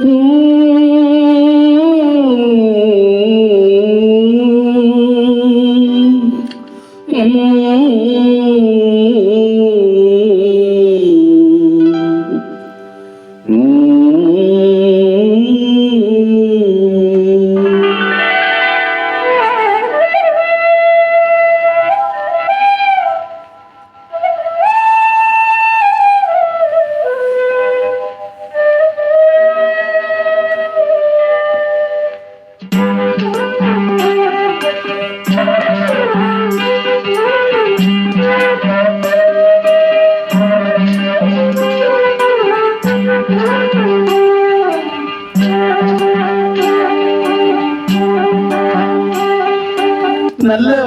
Mm.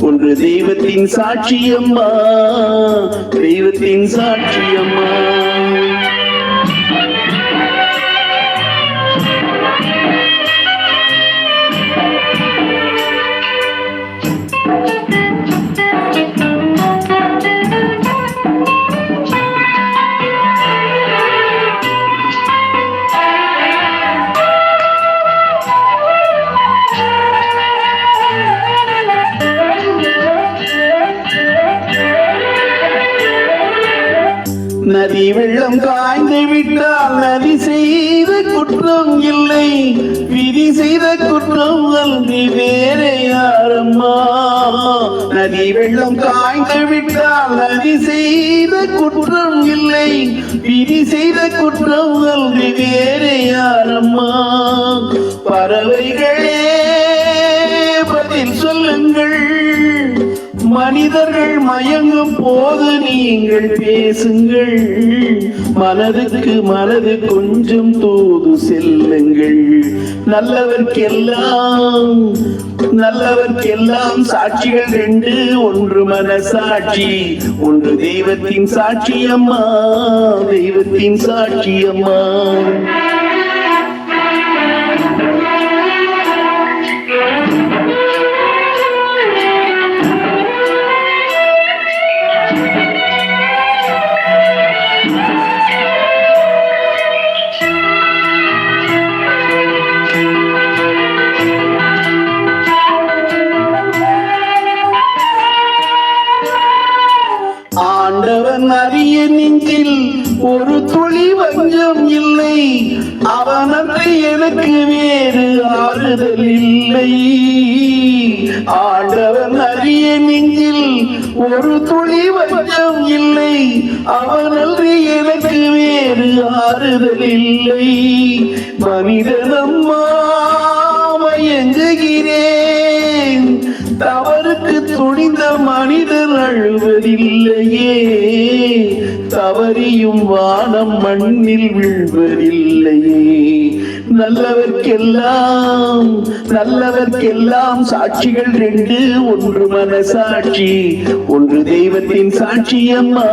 ஒன்று தெய்வத்தின் சாட்சியம்மா தெய்வத்தின் சாட்சியம்மா நதி வெள்ளம் காய்ந்து விட்டால் நதி செய்த குற்றம் இல்லை. விதி செய்த குற்றம் அல்வி வேறே யாரம்மா? நதி வெள்ளம் காய்ந்து விட்டால் நதி செய்த குற்றம் இல்லை. விதி செய்த குற்றம் அல்வி வேறே யாரம்மா? பறவைகள் மனிதர்கள் மயங்கும் போது நீங்கள் பேசுங்கள். மனதுக்கு மனது கொஞ்சம் தூது செல்லுங்கள். நல்லவர்க்கெல்லாம் நல்லவர்க்கெல்லாம் சாட்சிகள் ரெண்டு ஒன்று மனசாட்சி ஒன்று தெய்வத்தின் சாட்சியம்மா தெய்வத்தின் சாட்சியம்மா அவனத்தை எனக்கு வேறு ஆறுதல் இல்லை. ஆண்டவன் அறிய நெஞ்சில் ஒரு துளி வஞ்சம் இல்லை. அவனன்றி எனக்கு வேறு ஆறுதல் இல்லை. மனிதனம்மா மயங்குகிறேன். தவறுக்கு துணிந்த மனிதர் அழுவதில்லை தவறியும் வானம் மண்ணில் வீழ்வதில்லையே. நல்லவர்க்கெல்லாம் நல்லவர்க்கெல்லாம் சாட்சிகள் ரெண்டு ஒன்று மனசாட்சி ஒன்று தெய்வத்தின் சாட்சியம்மா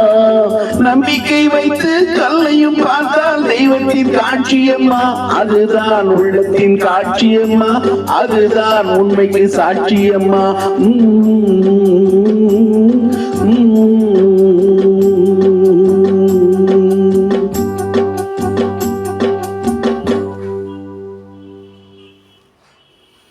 நம்பிக்கை வைத்து கல்லையும் பார்த்தால் தெய்வத்தின் காட்சியம்மா அதுதான் உள்ளத்தின் காட்சியம்மா அதுதான் உண்மைக்கு சாட்சியம்மா உம் உம்